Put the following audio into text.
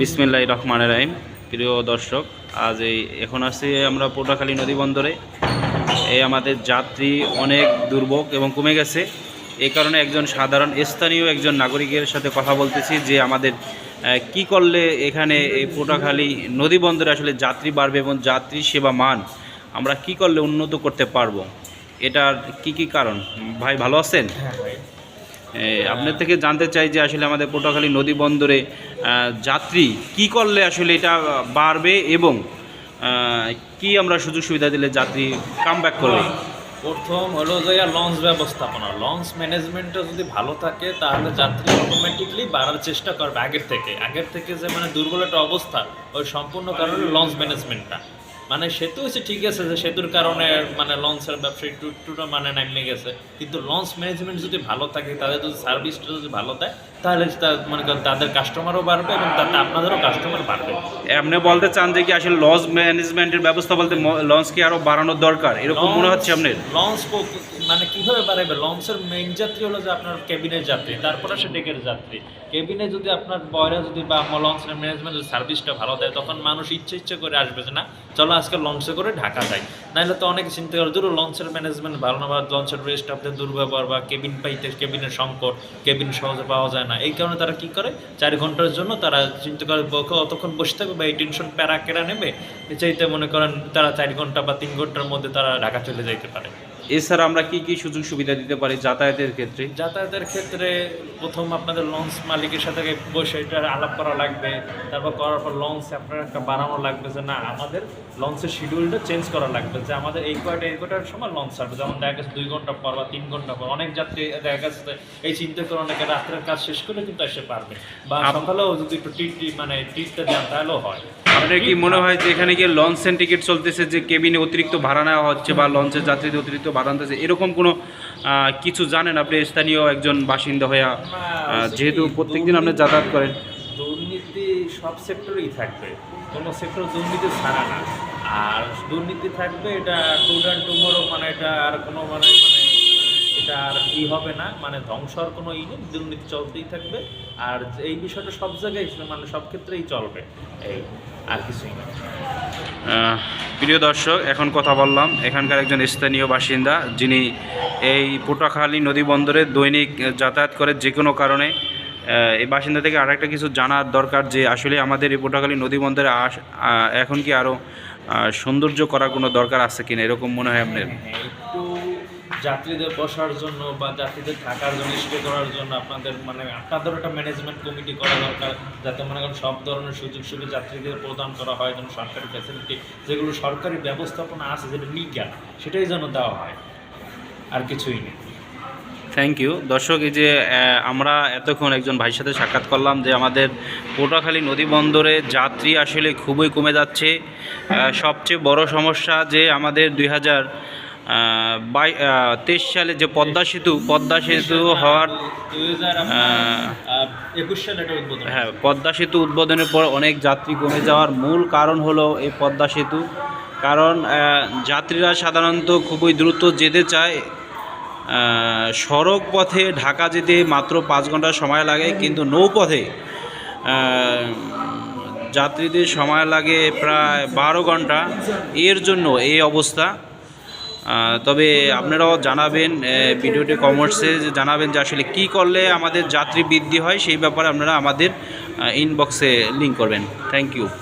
বিসমিল্লাহ রহমান রাহিম। প্রিয় দর্শক, আজ এই এখন আসছি আমরা পটুয়াখালী নদী বন্দরে। এই আমাদের যাত্রী অনেক দুর্ভোগ এবং কমে গেছে। এই কারণে একজন সাধারণ স্থানীয় একজন নাগরিকের সাথে কথা বলতেছি যে আমাদের কি করলে এখানে এই পটুয়াখালী নদী বন্দরে আসলে যাত্রী বাড়বে এবং যাত্রী সেবা মান আমরা কি করলে উন্নত করতে পারব? এটার কি কি কারণ? ভাই, ভালো আছেন? হ্যাঁ আপনার থেকে জানতে চাই যে আসলে আমাদের পটুয়াখালী নদী বন্দরে যাত্রী কি করলে আসলে এটা বাড়বে এবং কি আমরা সুযোগ সুবিধা দিলে যাত্রী কাম ব্যাক করবে? প্রথম হলো যে লঞ্চ ব্যবস্থাপনা। লঞ্চ ম্যানেজমেন্টটা যদি ভালো থাকে, তাহলে যাত্রী অটোমেটিকলি বাড়ার চেষ্টা করবে আগের থেকে। আগের থেকে যে মানে দুর্বল একটা অবস্থা, ওই সম্পূর্ণ কারণে লঞ্চ ম্যানেজমেন্টটা মানে সেতু হচ্ছে ঠিক আছে যে সেতুর কারণে মানে লঞ্চের ব্যবসা একটু একটু মানে নামে গেছে। কিন্তু লঞ্চ ম্যানেজমেন্ট যদি ভালো থাকে তাদের যদি সার্ভিসটা যদি ভালো দেয় তাহলে মানে তাদের কাস্টমারও বাড়বে এবং তাতে আপনাদেরও কাস্টমার বাড়বে। আপনি বলতে চান যে কি আসলে লঞ্চ ম্যানেজমেন্টের ব্যবস্থা বলতে লঞ্চ কি আরও বাড়ানোর দরকার? এরকম মনে হচ্ছে আপনার লঞ্চ মানে কীভাবে বাড়াবে লঞ্চের মেইন যাত্রী হলো যে আপনার কেবিনের যাত্রী তারপরে সে ডেকের যাত্রী। কেবিনে যদি আপনার বয়রা যদি বা লঞ্চের ম্যানেজমেন্ট যদি সার্ভিসটা ভালো দেয় তখন মানুষ ইচ্ছে ইচ্ছে করে আসবে যে না চলো আজকে লঞ্চে করে ঢাকা যাই। নাহলে তো অনেকে চিন্তা করে ধরো লঞ্চের ম্যানেজমেন্ট ভালো না বা লঞ্চের রেস্ট অফদের দুর্ব্যবহার বা কেবিন পাইতে কেবিনের সংকট কেবিন সহজে পাওয়া যায় না। এই কারণে তারা কি করে? চার ঘণ্টার জন্য তারা চিন্তা করে অতক্ষণ বসে থাকবে বা এই টেনশন প্যারা কেরা নেবে। চাইতে মনে করেন তারা চার ঘণ্টা বা তিন ঘণ্টার মধ্যে তারা ঢাকা চলে যাইতে পারে। এছাড়া আমরা কি কি সুযোগ সুবিধা দিতে পারি যাতায়াতের ক্ষেত্রে? যাতায়াতের ক্ষেত্রে প্রথম আপনাদের লঞ্চ মালিকের সাথে বসে এটা আলাপ করা লাগবে তারপর করার পর লঞ্চ আপনার একটা বাড়ানো লাগবে যে না আমাদের লঞ্চের শিডিউলটা চেঞ্জ করা লাগবে যে আমাদের এই কয়টা এই কয়টার সময় লঞ্চ ছাড়বে। যেমন দেখা গেছে দুই ঘণ্টা পর বা তিন ঘণ্টা পর অনেক যাত্রী দেখা গেছে এই চিন্তা করে অনেকে রাত্রের কাজ শেষ করে কিন্তু এসে পারবে। বা সকালেও যদি একটু টিট মানে টিটটা দেন তাহলেও হয়। আপনার কি মনে হয় যে এখানে গিয়ে লঞ্চ টিকিট চলতেছে, যে কেবিনে অতিরিক্ত ভাড়া নেওয়া হচ্ছে বা লঞ্চের যাত্রীদের অতিরিক্ত ভাড়া আনতেছে, এরকম কোনো কিছু জানেন আপনি? স্থানীয় একজন বাসিন্দা হইয়া যেহেতু প্রত্যেকদিন আপনি যাতায়াত করেন। দুর্নীতি সব সেক্টরেই থাকবে। কোনো সেক্টর দুর্নীতি ছাড়া না। আর দুর্নীতি থাকবে এটা টুডান টুমোরো মানে এটা আর কোনো মানে মানে ই হবে না মানে ধ্বংসর কোনো ই নেই দুর্নীতি চলতেই থাকবে আর এই বিষয়টা সব জায়গায় মানে সব ক্ষেত্রেই চলবে এই আর কিছুই না। প্রিয় দর্শক এখন কথা বললাম এখানকার একজন স্থানীয় বাসিন্দা যিনি এই পটুয়াখালী নদী বন্দরে দৈনিক যাতায়াত করে যে কোনো কারণে এই বাসিন্দা থেকে আরেকটা কিছু জানার দরকার যে আসলে আমাদের এই পটুয়াখালী নদী বন্দরে আস এখন কি আরও সৌন্দর্য করার কোনো দরকার আছে কিনা এরকম মনে হয় আপনার? হ্যাঁ, একটু যাত্রীদের বসার জন্য বা যাত্রীদের থাকার জন্য স্টে করার জন্য আপনাদের মানে আপনাদের একটা ম্যানেজমেন্ট কমিটি করা দরকার যাতে মনে করেন সব ধরনের সুযোগ সুবিধা যাত্রীদের প্রদান করা হয় যেন সরকারি ফ্যাসিলিটি যেগুলো সরকারি ব্যবস্থাপনা আছে, যেটা বিজ্ঞান সেটাই যেন দেওয়া হয়। আর কিছুই নেই। থ্যাংক ইউ দর্শক, এই যে আমরা এতক্ষণ একজন ভাইয়ের সাথে সাক্ষাৎ করলাম যে আমাদের পটুয়াখালী নদী বন্দরে যাত্রী আসলে খুবই কমে যাচ্ছে। সবচেয়ে বড় সমস্যা যে আমাদের দুই হাজার বাই তেইশ সালে যে পদ্মা সেতু পদ্মা সেতু হওয়ার একুশ সালে হ্যাঁ পদ্মা সেতু উদ্বোধনের পর অনেক যাত্রী কমে যাওয়ার মূল কারণ হলো এই পদ্মা সেতু। কারণ যাত্রীরা সাধারণত খুবই দ্রুত যেতে চায়। সড়ক পথে ঢাকা যেতে মাত্র পাঁচ ঘণ্টা সময় লাগে কিন্তু নৌপথে যাত্রীদের সময় লাগে প্রায় বারো ঘণ্টা। এর জন্য এই অবস্থা। তবে আপনারাও জানাবেন ভিডিওটি কমার্সে জানাবেন যে আসলে কি করলে আমাদের যাত্রী বৃদ্ধি হয়, সেই ব্যাপারে আপনারা আমাদের ইনবক্সে লিঙ্ক করবেন। Thank you